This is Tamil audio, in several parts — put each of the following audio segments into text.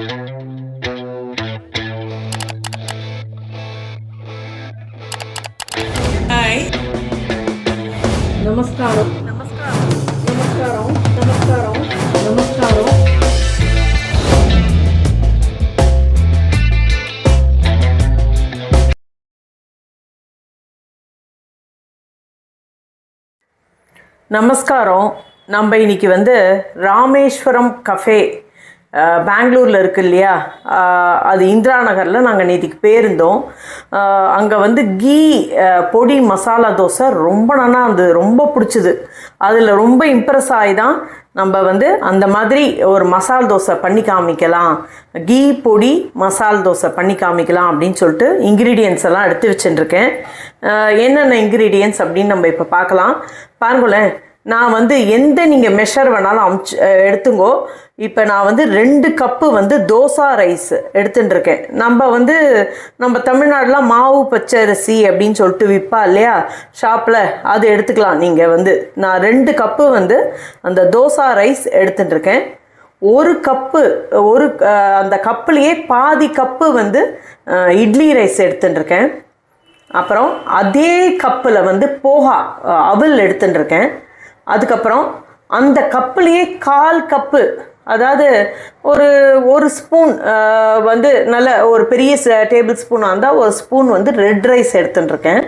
ஹாய் நமஸ்காரம் நமஸ்காரம் நமஸ்காரம் நமஸ்காரம் நமஸ்காரம் நமஸ்காரம் நம்ம இன்னைக்கு வந்து ராமேஸ்வரம் கஃபே பெங்களூரில் இருக்கு இல்லையா? அது இந்திரா நகரில் நாங்கள் நேற்றுக்கு போயிருந்தோம் அங்கே வந்து கீ பொடி மசாலா தோசை ரொம்ப நல்லா இருந்தது ரொம்ப பிடிச்சிது. அதில் ரொம்ப இம்ப்ரெஸ் ஆகி தான் நம்ம வந்து அந்த மாதிரி ஒரு மசால் தோசை பண்ணி காமிக்கலாம். கீ பொடி மசால் தோசை பண்ணி காமிக்கலாம் அப்படின்னு சொல்லிட்டு இன்க்ரீடியன்ஸ் எல்லாம் எடுத்து வச்சுட்டுருக்கேன். என்னென்ன இன்க்ரீடியன்ஸ் அப்படின்னு நம்ம இப்போ பார்க்கலாம். பாருங்களேன் நான் வந்து எந்த நீங்கள் மெஷர் வேணாலும் அமுச்சு எடுத்துங்கோ. இப்போ நான் வந்து ரெண்டு கப்பு வந்து தோசா ரைஸ் எடுத்துட்டுருக்கேன் நம்ம வந்து நம்ம தமிழ்நாடுலாம் மாவு பச்சரிசி அப்படின்னு சொல்லிட்டு விற்பா இல்லையா? ஷாப்பில் அது எடுத்துக்கலாம். நீங்கள் வந்து நான் ரெண்டு கப்பு வந்து அந்த தோசா ரைஸ் எடுத்துட்டுருக்கேன் ஒரு கப்பு ஒரு அந்த கப்புலேயே பாதி கப்பு வந்து இட்லி ரைஸ் எடுத்துட்டுருக்கேன் அப்புறம் அதே கப்பில் வந்து போஹா அவல் எடுத்துட்டுருக்கேன் அதுக்கப்புறம் அந்த கப்புலேயே கால் கப்பு அதாவது ஒரு ஒரு ஸ்பூன் வந்து நல்ல ஒரு பெரிய டேபிள் ஸ்பூனாக இருந்தால் ஒரு ஸ்பூன் வந்து ரெட் ரைஸ் எடுத்துட்டுருக்கேன்.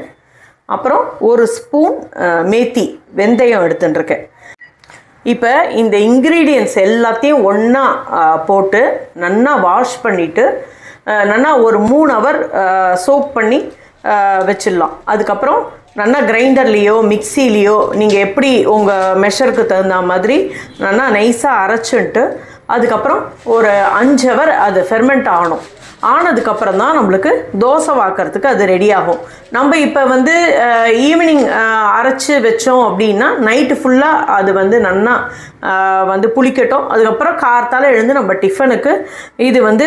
அப்புறம் ஒரு ஸ்பூன் மேத்தி வெந்தயம் எடுத்துட்டுருக்கேன். இப்போ இந்த இன்க்ரீடியன்ஸ் எல்லாத்தையும் ஒன்றா போட்டு நல்லா வாஷ் பண்ணிவிட்டு நல்லா ஒரு மூணு ஹவர் சோப் பண்ணி வச்சிடலாம். அதுக்கப்புறம் நல்லா கிரைண்டர்லேயோ மிக்சிலேயோ நீங்கள் எப்படி உங்கள் மெஷருக்கு தகுந்த மாதிரி நல்லா நைஸாக அரைச்சின்ட்டு அதுக்கப்புறம் ஒரு அஞ்சு ஹவர் அது ஃபெர்மெண்ட் ஆகணும். ஆனதுக்கப்புறம் தான் நம்மளுக்கு தோசை வாக்கிறதுக்கு அது ரெடி ஆகும். நம்ம இப்போ வந்து ஈவினிங் அரைச்சி வச்சோம் அப்படின்னா நைட்டு ஃபுல்லாக அது வந்து நன்னா வந்து புளிக்கட்டும். அதுக்கப்புறம் கார்த்தால் எழுந்து நம்ம டிஃபனுக்கு இது வந்து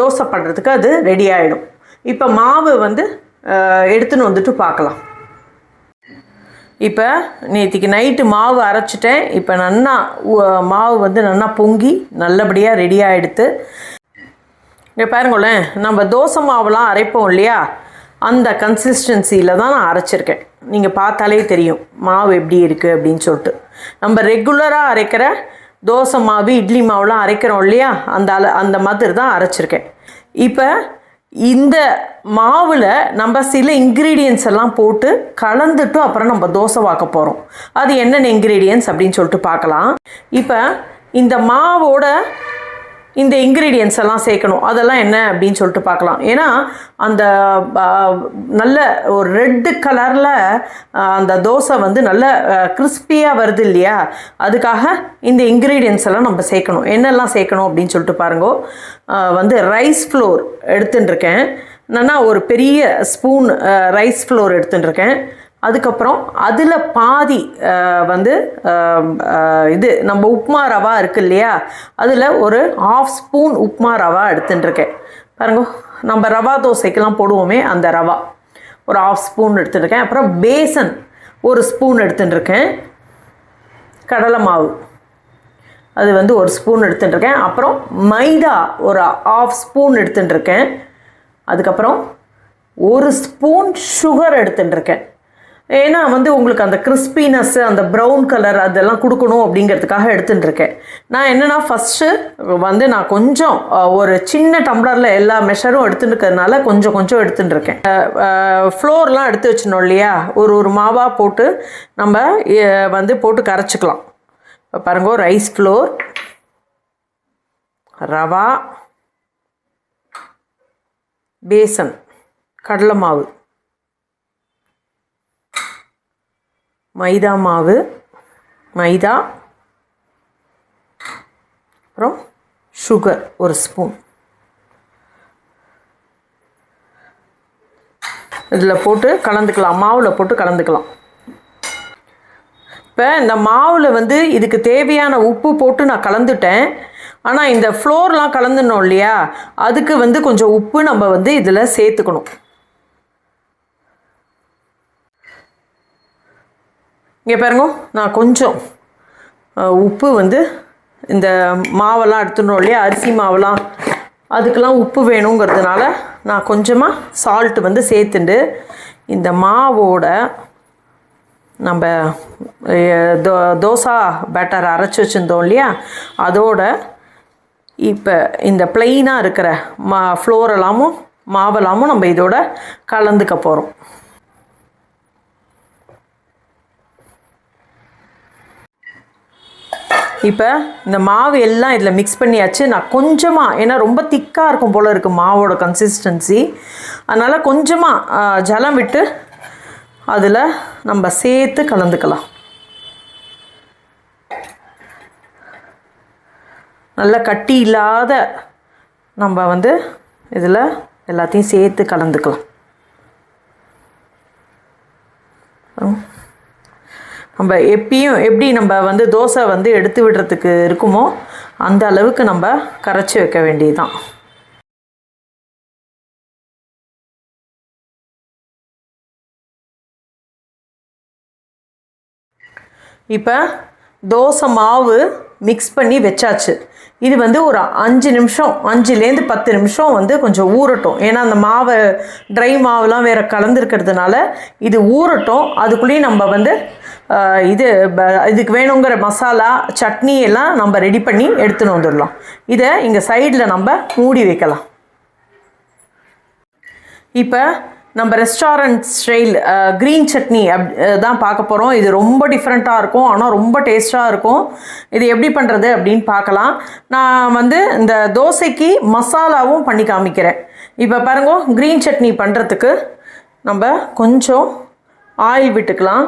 தோசை பண்ணுறதுக்கு அது ரெடி ஆகிடும் இப்போ மாவு வந்து எடுத்துன்னு வந்துட்டு பார்க்கலாம். இப்போ நேற்றுக்கு நைட்டு மாவு அரைச்சிட்டேன். இப்போ நன்னா மாவு வந்து நன்னா பொங்கி நல்லபடியாக ரெடி ஆகிடுத்து இங்கே பாருங்களேன் நம்ம தோசை மாவுலாம் அரைப்போம் இல்லையா? அந்த கன்சிஸ்டன்சியில் தான் நான் அரைச்சிருக்கேன். நீங்கள் பார்த்தாலே தெரியும் மாவு எப்படி இருக்குது அப்படின்னு சொல்லிட்டு. நம்ம ரெகுலராக அரைக்கிற தோசை மாவு இட்லி மாவுலாம் அரைக்கிறோம் இல்லையா? அந்த அந்த மாதிரி தான் அரைச்சிருக்கேன். இப்போ இந்த மாவில் நம்ம சில இன்க்ரீடியன்ஸ் எல்லாம் போட்டு கலந்துட்டு அப்புறம் நம்ம தோசை வாக்க போகிறோம் அது என்னென்ன இன்க்ரீடியன்ஸ் அப்படின்னு சொல்லிட்டு பார்க்கலாம். இப்போ இந்த மாவோட இந்த இன்க்ரீடியன்ஸ் எல்லாம் சேர்க்கணும். அதெல்லாம் என்ன அப்படின்னு சொல்லிட்டு பார்க்கலாம். ஏன்னா அந்த நல்ல ஒரு ரெட்டு கலரில் அந்த தோசை வந்து நல்ல கிறிஸ்பியாக வருது இல்லையா? அதுக்காக இந்த இன்க்ரீடியன்ஸ் எல்லாம் நம்ம சேர்க்கணும். என்னெல்லாம் சேர்க்கணும் அப்படின்னு சொல்லிட்டு பாருங்கோ. வந்து ரைஸ் ஃப்ளோர் எடுத்துட்டுருக்கேன் நான் ஒரு பெரிய ஸ்பூன் ரைஸ் ஃப்ளோர் எடுத்துட்டுருக்கேன் அதுக்கப்புறம் அதில் பாதி வந்து இது நம்ம உப்மா ரவா இருக்கு இல்லையா? அதில் ஒரு ஆஃப் ஸ்பூன் உப்மா ரவா எடுத்துட்டுருக்கேன். பாருங்க நம்ம ரவா தோசைக்கெல்லாம் போடுவோமே அந்த ரவா. ஒரு ஆஃப் ஸ்பூன் எடுத்துட்டுருக்கேன். அப்புறம் பேசன் ஒரு ஸ்பூன் எடுத்துட்டுருக்கேன். கடலை மாவு. அது வந்து ஒரு ஸ்பூன் எடுத்துட்டுருக்கேன். அப்புறம் மைதா ஒரு ஆஃப் ஸ்பூன் எடுத்துட்டுருக்கேன். அதுக்கப்புறம் ஒரு ஸ்பூன் சுகர் எடுத்துட்டுருக்கேன். ஏன்னா வந்து உங்களுக்கு அந்த கிறிஸ்பினஸ் அந்த ப்ரௌன் கலர் அதெல்லாம் கொடுக்கணும் அப்படிங்கிறதுக்காக எடுத்துட்டு இருக்கேன் நான் என்னென்னா ஃபஸ்ட்டு வந்து நான் கொஞ்சம் ஒரு சின்ன டம்ளரில் எல்லா மெஷரும் எடுத்துட்டு கொஞ்சம் கொஞ்சம் எடுத்துட்டு இருக்கேன் ஃப்ளோர்லாம் எடுத்து வச்சிடணும் இல்லையா? ஒரு ஒரு மாவாக போட்டு நம்ம வந்து போட்டு கரைச்சிக்கலாம். இப்போ பாருங்க ரைஸ் ஃப்ளோர் ரவா பேசன் கடலை மாவு. மைதா மாவு மைதா அப்புறம் சுகர் ஒரு ஸ்பூன் இதில் போட்டு கலந்துக்கலாம் மாவில் போட்டு கலந்துக்கலாம். இப்போ இந்த மாவில் வந்து இதுக்கு தேவையான உப்பு போட்டு நான் கலந்துட்டேன். ஆனால் இந்த ஃப்ளோர்லாம் கலந்துனோம் இல்லையா? அதுக்கு வந்து கொஞ்சம் உப்பு நம்ம வந்து இதில் சேர்த்துக்கணும். இங்கே பாருங்க நான் கொஞ்சம் உப்பு வந்து இந்த மாவெல்லாம் எடுத்துனோம் இல்லையா? அரிசி மாவெல்லாம். அதுக்கெல்லாம் உப்பு வேணுங்கிறதுனால நான் கொஞ்சமாக சால்ட் வந்து சேர்த்துண்டு இந்த மாவோட நம்ம தோ தோசா பேட்டர் அரைச்சி வச்சுருந்தோம் இல்லையா? அதோட இப்போ இந்த பிளெயினாக இருக்கிற மா ஃப்ளோரெல்லாமும் மாவெல்லாமும் நம்ம இதோட கலந்துக்க போகிறோம் இப்போ இந்த மாவு எல்லாம் இதில் மிக்ஸ் பண்ணியாச்சு. நான் கொஞ்சமாக ஏன்னா ரொம்ப திக்காக இருக்கும் போல் இருக்குது மாவோட கன்சிஸ்டன்சி அதனால் கொஞ்சமாக ஜலம் விட்டு அதில் நம்ம சேர்த்து கலந்துக்கலாம். நல்ல கட்டி இல்லாத நம்ம வந்து இதில் எல்லாத்தையும் சேர்த்து கலந்துக்கலாம். நம்ம எப்பயும் எப்படி நம்ம வந்து தோசை வந்து எடுத்து விடுறதுக்கு இருக்குமோ அந்த அளவுக்கு நம்ம கரைச்சி வைக்க வேண்டியதுதான். இப்போ தோசை மாவு மிக்ஸ் பண்ணி வச்சாச்சு. இது வந்து ஒரு அஞ்சு நிமிஷம் அஞ்சுலேருந்து பத்து நிமிஷம் வந்து கொஞ்சம் ஊறட்டும். ஏன்னா அந்த மாவை ட்ரை மாவுலாம் வேறு கலந்துருக்கிறதுனால இது ஊறட்டும். அதுக்குள்ளேயும் நம்ம வந்து இது ப- இதுக்கு வேணுங்கிற மசாலா சட்னி எல்லாம் நம்ம ரெடி பண்ணி எடுத்துன்னு வந்துடலாம். இதை இங்கே சைடில் நம்ம மூடி வைக்கலாம். இப்போ நம்ம ரெஸ்டாரண்ட் ஸ்டைல் க்ரீன் சட்னி அப் தான் பார்க்க போகிறோம் இது ரொம்ப டிஃப்ரெண்ட்டாக இருக்கும். ஆனால் ரொம்ப டேஸ்ட்டாக இருக்கும். இது எப்படி பண்ணுறது அப்படின்னு பார்க்கலாம். நான் வந்து இந்த தோசைக்கு மசாலாவும் பண்ணி காமிக்கிறேன். இப்போ பாருங்க க்ரீன் சட்னி பண்ணுறதுக்கு நம்ம கொஞ்சம் ஆயில் விட்டுக்கலாம்.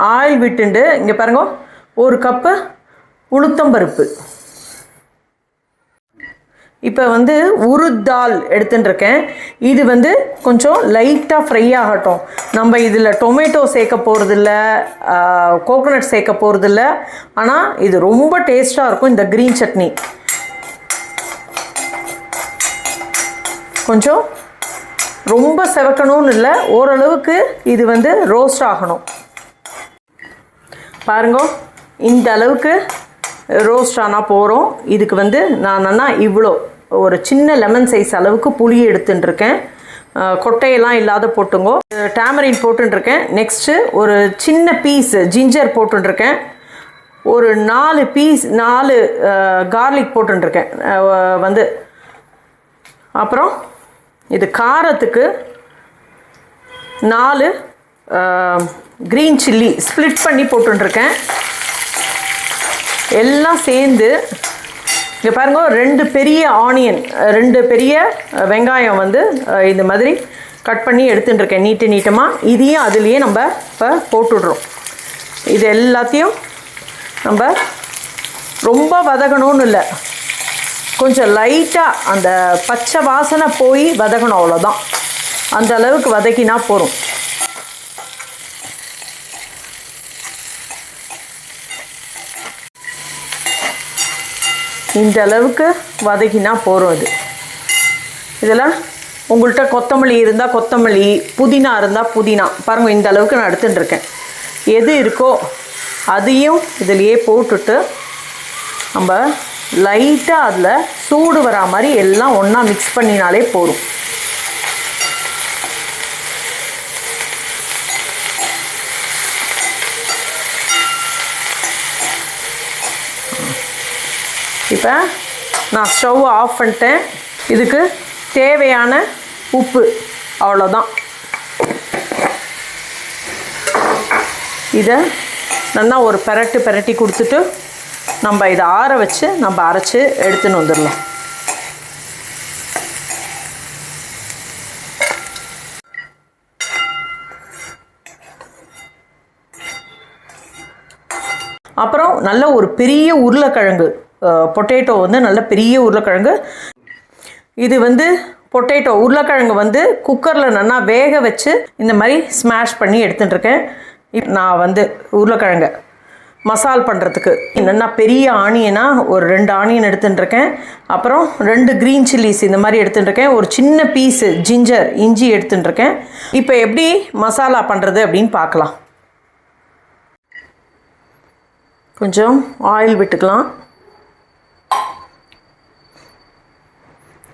ஆயில் விட்டுண்டு இங்கே பாருங்க ஒரு கப்பு உளுத்தம்பருப்பு. இப்போ வந்து உருத்தால் எடுத்துட்டுருக்கேன். இது வந்து கொஞ்சம் லைட்டாக ஃப்ரை ஆகட்டும். நம்ம இதில் டொமேட்டோ சேர்க்க போகிறதில்ல கோகோனட் சேர்க்க போகிறதில்ல ஆனால் இது ரொம்ப டேஸ்ட்டாக இருக்கும் இந்த க்ரீன் சட்னி. கொஞ்சம் ரொம்ப செவக்கணும்னு இல்லை ஓரளவுக்கு இது வந்து ரோஸ்ட் ஆகணும். பாருங்க இந்த அளவுக்கு ரோஸ்ட் ஆனால் போகிறோம் இதுக்கு வந்து நான் என்னன்னா இவ்வளோ ஒரு சின்ன லெமன் சைஸ் அளவுக்கு புளி எடுத்துட்டுருக்கேன். கொட்டையெல்லாம் இல்லாத போட்டுங்கோ. டேமரின் போட்டுருக்கேன் நெக்ஸ்ட்டு ஒரு சின்ன பீஸ் ஜிஞ்சர் போட்டுருக்கேன் ஒரு நாலு பீஸ் நாலு கார்லிக் போட்டுருக்கேன் வந்து அப்புறம் இது காரத்துக்கு நாலு க்ரீன் சில்லி ஸ்ப்ளிட் பண்ணி போட்டுருக்கேன் எல்லாம் சேர்ந்து இங்கே பாருங்க ரெண்டு பெரிய ஆனியன் ரெண்டு பெரிய வெங்காயம் வந்து இந்த மாதிரி கட் பண்ணி எடுத்துட்டுருக்கேன் நீட்டு நீட்டமாக இதையும் அதுலேயே நம்ம இப்போ போட்டுடுறோம். இது எல்லாத்தையும் நம்ம ரொம்ப வதகணும்னு இல்லை. கொஞ்சம் லைட்டாக அந்த பச்சை வாசனை போய் வதகணும் அவ்வளோதான் அந்த அளவுக்கு வதக்கினா போதும். இந்த அளவுக்கு வதக்கினா போகிறோம் அது. இதில் உங்கள்கிட்ட கொத்தமல்லி இருந்தால் கொத்தமல்லி புதினா இருந்தால் புதினா. பாருங்கள் இந்த அளவுக்கு நான் எடுத்துட்டுருக்கேன். எது இருக்கோ அதையும் இதிலையே போட்டுட்டு நம்ம லைட்டாக அதில் சூடு வரா மாதிரி எல்லாம் ஒன்றா மிக்ஸ் பண்ணினாலே போதும். இப்போ நான் ஸ்டவ் ஆஃப் பண்ணிட்டேன். இதுக்கு தேவையான உப்பு. அவ்வளோதான் இதை நல்லா ஒரு பெரட்டு பெரட்டி கொடுத்துட்டு நம்ம இதை ஆற வச்சு நம்ம அரைச்சி எடுத்துன்னு வந்துடலாம். அப்புறம் நல்ல ஒரு பெரிய உருளைக்கிழங்கு. பொட்டேட்டோ வந்து நல்ல பெரிய உருளைக்கிழங்கு. இது வந்து பொட்டேட்டோ. உருளைக்கிழங்கு வந்து குக்கரில் நல்லா வேக வச்சு இந்த மாதிரி ஸ்மாஷ் பண்ணி எடுத்துட்டுருக்கேன். இப் நான் வந்து உருளைக்கிழங்க மசால் பண்ணுறதுக்கு என்னென்னா பெரிய ஆனியனாக ஒரு ரெண்டு ஆனியன் எடுத்துட்டுருக்கேன். அப்புறம் ரெண்டு க்ரீன் சில்லிஸ் இந்த மாதிரி எடுத்துட்டுருக்கேன். ஒரு சின்ன பீஸு ஜிஞ்சர் இஞ்சி எடுத்துட்டுருக்கேன். இப்போ எப்படி மசாலா பண்ணுறது அப்படின்னு பார்க்கலாம். கொஞ்சம் ஆயில் விட்டுக்கலாம்.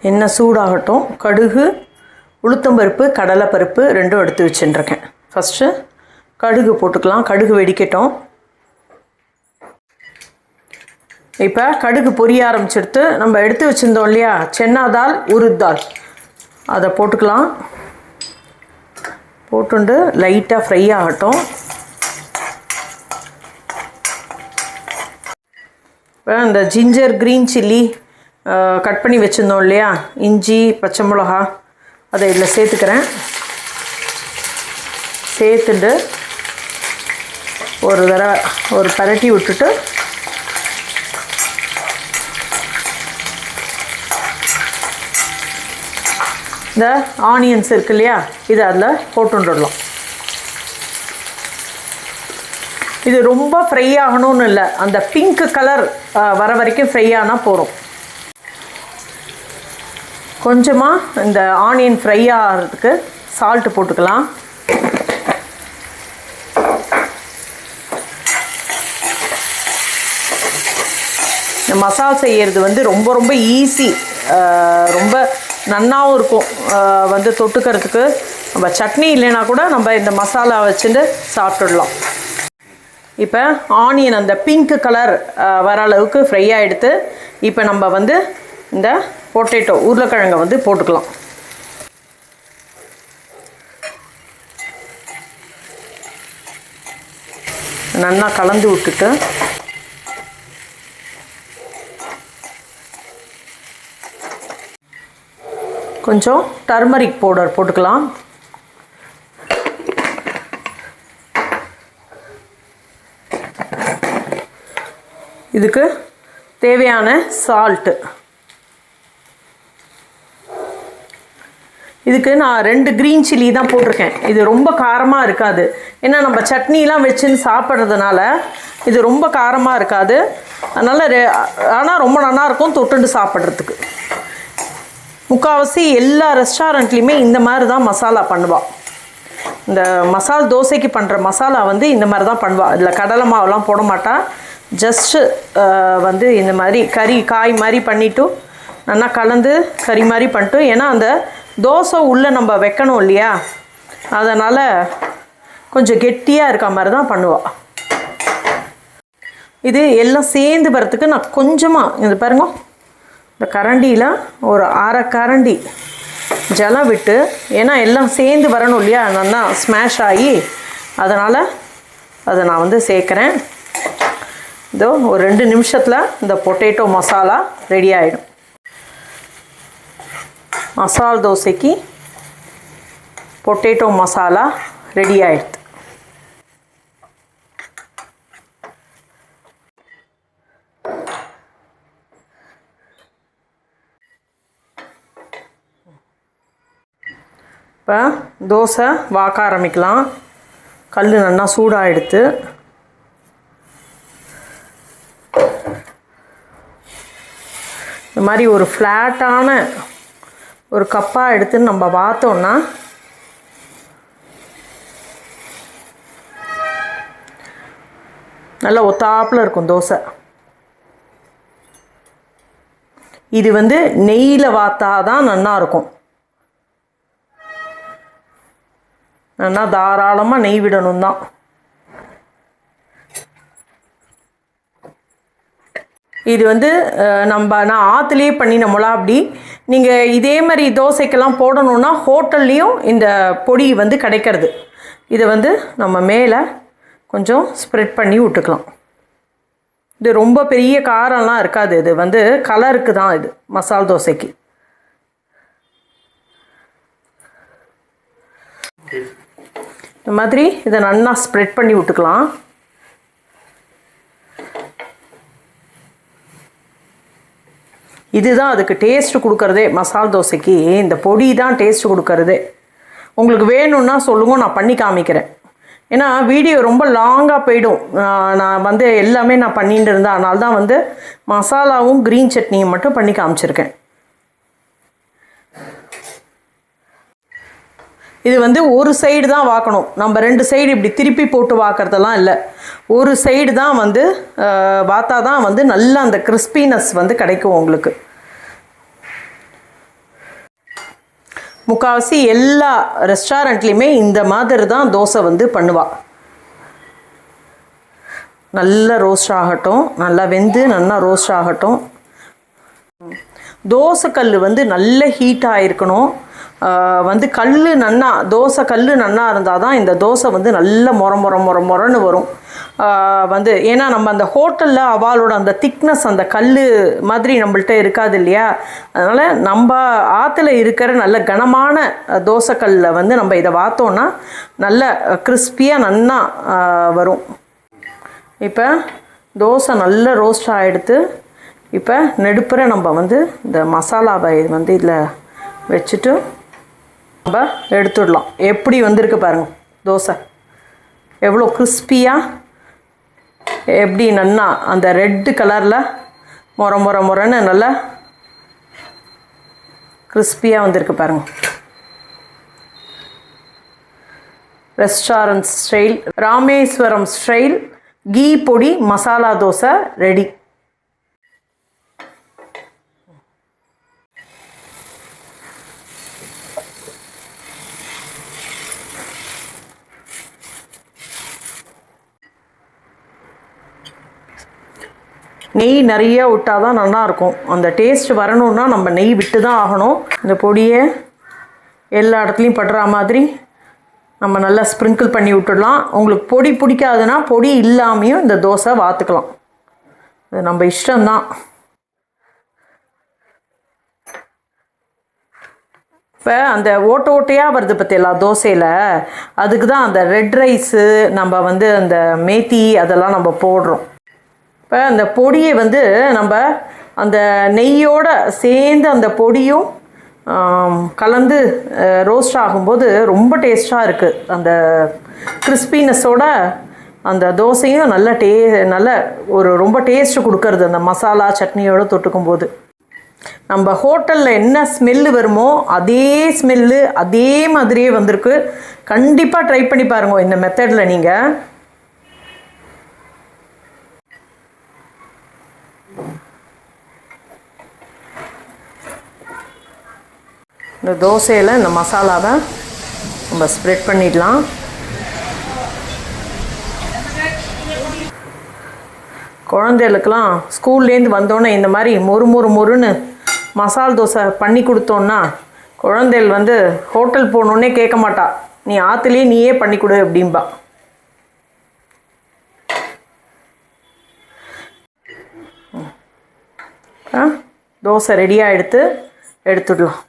எண்ணெய் சூடாகட்டும். கடுகு உளுத்தம்பருப்பு கடலைப்பருப்பு ரெண்டும் எடுத்து வச்சுட்டுருக்கேன் ஃபஸ்ட்டு கடுகு போட்டுக்கலாம். கடுகு வெடிக்கட்டும். இப்போ கடுகு பொரிய ஆரம்பிச்சிடுத்து நம்ம எடுத்து வச்சுருந்தோம் இல்லையா? சென்னா தால் உருத் தால். அதை போட்டுக்கலாம். போட்டுண்டு லைட்டாக ஃப்ரை ஆகட்டும். இப்போ இந்த ஜிஞ்சர் க்ரீன் சில்லி கட் பண்ணி வச்சுருந்தோம் இல்லையா? இஞ்சி பச்சை மிளகா அதை இதில் சேர்த்துக்கிறேன். சேர்த்துட்டு ஒரு தடவை ஒரு பரட்டி விட்டுட்டு இந்த ஆனியன்ஸ் இருக்கு இல்லையா? இதை அதில் போட்டுடலாம் இது ரொம்ப ஃப்ரை ஆகணும்னு இல்லை. அந்த பிங்க் கலர் வர வரைக்கும் ஃப்ரை ஆனால் போகிறோம் கொஞ்சமாக இந்த ஆனியன் ஃப்ரை ஆகிறதுக்கு சால்ட்டு போட்டுக்கலாம். இந்த மசால் செய்கிறது வந்து ரொம்ப ரொம்ப ஈஸி ரொம்ப நன்னாவும் இருக்கும். வந்து தொட்டுக்கிறதுக்கு. நம்ம சட்னி இல்லைன்னா கூட நம்ம இந்த மசாலா வச்சுட்டு சாப்பிட்டுடலாம். இப்போ ஆனியன் அந்த பிங்க் கலர் வர அளவுக்கு ஃப்ரை ஆகிடுத்து இப்போ நம்ம வந்து இந்த பொட்டேட்டோ உருளைக்கிழங்கை வந்து போட்டுக்கலாம். நல்லா கலந்து விட்டுட்டு கொஞ்சம் டர்மரிக் பவுடர் போட்டுக்கலாம். இதுக்கு தேவையான சால்ட்டு இதுக்கு நான் ரெண்டு க்ரீன் சில்லி தான் போட்டிருக்கேன். இது ரொம்ப காரமாக இருக்காது. ஏன்னா நம்ம சட்னிலாம் வச்சுன்னு சாப்பிட்றதுனால இது ரொம்ப காரமாக இருக்காது. அதனால் ரெ- ஆனால் ரொம்ப நல்லா இருக்கும் தொட்டுண்டு சாப்பிட்றதுக்கு. முக்கால்வாசி எல்லா ரெஸ்டாரண்ட்லேயுமே இந்த மாதிரி தான் மசாலா பண்ணுவாள் இந்த மசால் தோசைக்கு பண்ணுற மசாலா வந்து இந்த மாதிரி தான் பண்ணுவாள் இதில் கடலை மாவுலாம் போட மாட்டா. ஜஸ்ட்டு வந்து இந்த மாதிரி கறி காய் மாதிரி பண்ணிவிட்டு நல்லா கலந்து கறி மாதிரி பண்ணிட்டு ஏன்னா அந்த தோசை உள்ளே நம்ம வைக்கணும் இல்லையா? அதனால் கொஞ்சம் கெட்டியாக இருக்க மாதிரி தான் பண்ணுவாள் இது எல்லாம் சேர்ந்து வரத்துக்கு நான் கொஞ்சமாக இது பாருங்க. இந்த கரண்டியில் ஒரு அரை கரண்டி ஜலம் விட்டு ஏன்னா எல்லாம் சேர்ந்து வரணும் இல்லையா? நல்லா ஸ்மாஷ் ஆகி அதனால் அதை நான் வந்து சேர்க்குறேன். இதோ ஒரு ரெண்டு நிமிஷத்தில் இந்த பொட்டேட்டோ மசாலா ரெடி ஆகிடும் மசால் தோசைக்கு பொட்டேட்டோ மசாலா ரெடி ஆயிடுது. இப்போ தோசை வாக்க ஆரம்பிக்கலாம். கல் நல்லா சூடாக இந்த மாதிரி ஒரு ஃப்ளாட்டான ஒரு கப்பாக எடுத்து நம்ம பார்த்தோன்னா நல்லா ஒத்தாப்பில் இருக்கும் தோசை. இது வந்து நெய்யில் வாத்தா தான் நல்லா இருக்கும். நல்லா தாராளமாக நெய் விடணும் தான் இது வந்து நம்ம நான் ஆற்றுலேயே பண்ணினோம்ல அப்படி. நீங்கள் இதே மாதிரி தோசைக்கெல்லாம் போடணுன்னா ஹோட்டல்லையும் இந்த பொடி வந்து கிடைக்கிறது. இதை வந்து நம்ம மேலே கொஞ்சம் ஸ்ப்ரெட் பண்ணி விட்டுக்கலாம். இது ரொம்ப பெரிய காரம்லாம் இருக்காது. இது வந்து கலருக்கு தான் இது மசால் தோசைக்கு. இந்த மாதிரி இதை நல்லா ஸ்ப்ரெட் பண்ணி விட்டுக்கலாம். இதுதான் அதுக்கு டேஸ்ட் கொடுக்கறதே. மசால் தோசைக்கு இந்த பொடி தான் டேஸ்ட் கொடுக்கறதே. உங்களுக்கு வேணும்னா சொல்லுங்க நான் பண்ணி காமிக்கிறேன். ஏன்னா வீடியோ ரொம்ப லாங்காக போயிடும். நான் வந்து எல்லாமே நான் பண்ணிட்டு இருந்தேன். அதனால தான் வந்து மசாலாவும் க்ரீன் சட்னியும் மட்டும் பண்ணி காமிச்சிருக்கேன். இது வந்து ஒரு சைடு தான் வாக்கணும். நம்ம ரெண்டு சைடு இப்படி திருப்பி போட்டு வாக்கிறதெல்லாம் இல்லை. ஒரு சைடு தான் வந்து வாத்தா தான் வந்து நல்லா அந்த கிறிஸ்பினஸ் வந்து கிடைக்கும் உங்களுக்கு. முக்கால்வாசி எல்லா ரெஸ்டாரண்ட்லேயுமே இந்த மாதிரி தான் தோசை வந்து பண்ணுவாள் நல்லா ரோஸ்ட் ஆகட்டும் நல்லா வெந்து நல்லா ரோஸ்ட் ஆகட்டும். தோசைக்கல் வந்து நல்ல ஹீட் ஆகிருக்கணும் வந்து கல் நன்னா தோசை கல் நன்னா இருந்தால் தான் இந்த தோசை வந்து நல்ல முற முற முற முறன்னு வரும். வந்து ஏன்னா நம்ம அந்த ஹோட்டலில் அவளோட அந்த திக்னஸ் அந்த கல் மாதிரி நம்மள்கிட்ட இருக்காது இல்லையா? அதனால் நம்ம ஆற்றுல இருக்கிற நல்ல கனமான தோசைக்கல்லில் வந்து நம்ம இதை வாத்தோன்னா நல்ல கிறிஸ்பியாக நன்னா வரும். இப்போ தோசை நல்ல ரோஸ்ட் ஆகிடுத்து இப்போ நெடுப்புற நம்ம வந்து இந்த மசாலாவை வந்து இதில் வச்சுட்டு நம்ம எடுத்துடலாம். எப்படி வந்திருக்கு பாருங்க. தோசை. எவ்வளோ கிறிஸ்பியாக எப்படி நன்னா அந்த ரெட்டு கலரில் முற முற மொரன்னு நல்லா கிறிஸ்பியாக வந்திருக்கு பாருங்க. Restaurant style Rameswaram style ghee podi masala dosa ready நெய் நிறைய விட்டால் தான் நல்லாயிருக்கும். அந்த டேஸ்ட் வரணுன்னா நம்ம நெய் விட்டு தான் ஆகணும். இந்த பொடியை எல்லா இடத்துலையும் படுற மாதிரி நம்ம நல்லா ஸ்ப்ரிங்கிள் பண்ணி விட்டுடலாம். உங்களுக்கு பொடி பிடிக்காதுன்னா பொடி இல்லாமையும் இந்த தோசை வாத்துக்கலாம். இது நம்ம இஷ்டம்தான். இப்போ அந்த ஓட்ட ஓட்டையாக வருது பார்த்தீங்களா தோசையில்? அதுக்கு தான் அந்த ரெட் ரைஸு நம்ம வந்து அந்த மேத்தி அதெல்லாம் நம்ம போடுறோம். இப்போ அந்த பொடியை வந்து நம்ம அந்த நெய்யோடு சேர்ந்து அந்த பொடியும் கலந்து ரோஸ்ட் ஆகும்போது ரொம்ப டேஸ்ட்டாக இருக்குது அந்த கிறிஸ்பினஸோட அந்த தோசையும் நல்ல டே நல்ல ஒரு ரொம்ப டேஸ்ட் கொடுக்கறது அந்த மசாலா சட்னியோடு தொட்டுக்கும் போது. நம்ம ஹோட்டலில் என்ன ஸ்மெல்லு வருமோ அதே ஸ்மெல்லு அதே மாதிரியே வந்திருக்கு. கண்டிப்பாக ட்ரை பண்ணி பாருங்க. இந்த மெத்தடில் நீங்கள் இந்த தோசையில் இந்த மசாலாவை நம்ம ஸ்ப்ரெட் பண்ணிடலாம். குழந்தைகளுக்கெல்லாம் ஸ்கூல்லேருந்து வந்தோன்னே இந்த மாதிரி மொறு மொறு மொறுன்னு மசால் தோசை பண்ணி கொடுத்தோன்னா குழந்தைகள் வந்து ஹோட்டல் போகணுன்னே கேட்க மாட்டா. நீ ஆற்றுலேயே நீயே பண்ணி கொடு அப்படிம்பா. தோசை ரெடியாக எடுத்து எடுத்துடலாம்.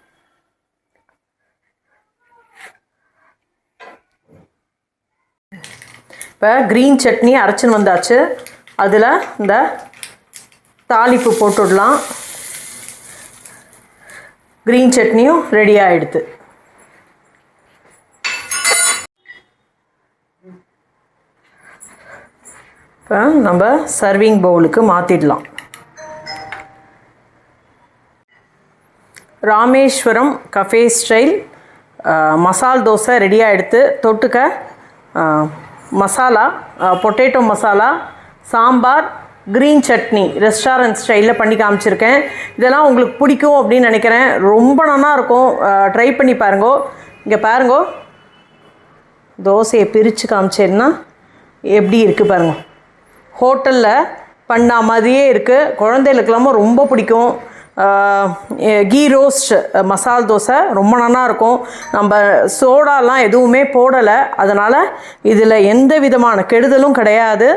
இப்போ க்ரீன் சட்னி அரைச்சின்னு வந்தாச்சு. அதில் இந்த தாளிப்பு போட்டுடலாம். க்ரீன் சட்னியும் ரெடி ஆகிடுது இப்போ நம்ம சர்விங் பவுலுக்கு மாற்றிடலாம் ராமேஸ்வரம் கஃபே ஸ்டைல் மசால் தோசை ரெடியாக எடுத்து தொட்டுக்க masala potato masala sambar green chutney restaurant ஸ்டைலில் பண்ணி காமிச்சிருக்கேன். இதெல்லாம் உங்களுக்கு பிடிக்கும் அப்படின்னு நினைக்கிறேன். ரொம்ப நல்லா இருக்கும். ட்ரை பண்ணி பாருங்கோ. இங்கே பாருங்கோ. தோசையை பிரித்து காமிச்சேன்னா எப்படி இருக்குது பாருங்க. ஹோட்டலில் பண்ண மாதிரியே இருக்குது குழந்தைகளுக்கெல்லாமும் ரொம்ப பிடிக்கும். கீ ரோஸ்ட் மசால் தோசை ரொம்ப நல்லா இருக்கும். நம்ம சோடாலாம் எதுவுமே போடலை. அதனால் இதில் எந்த விதமான கெடுதலும் கிடையாது.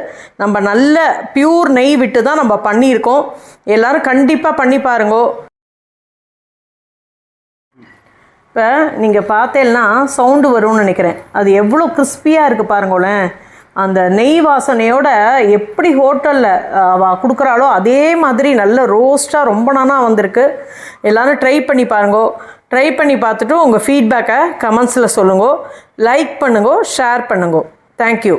நம்ம நல்ல பியூர் நெய் விட்டு தான் நம்ம பண்ணியிருக்கோம். எல்லோரும் கண்டிப்பாக பண்ணி பாருங்கோ. இப்போ நீங்கள் பார்த்தேன்னா சவுண்டு வரும்னு நினைக்கிறேன். அது எவ்வளோ கிறிஸ்பியாக இருக்குது பாருங்களேன். அந்த நெய் வாசனையோட எப்படி ஹோட்டலில் அவள் கொடுக்குறாளோ அதே மாதிரி நல்ல ரோஸ்ட்டாக ரொம்ப நானா வந்திருக்கு. எல்லோரும் ட்ரை பண்ணி பாருங்கோ. ட்ரை பண்ணி பார்த்துட்டு உங்கள் ஃபீட்பேக்கை கமெண்ட்ஸில் சொல்லுங்கோ. லைக் பண்ணுங்கோ ஷேர் பண்ணுங்கோ. தேங்க்யூ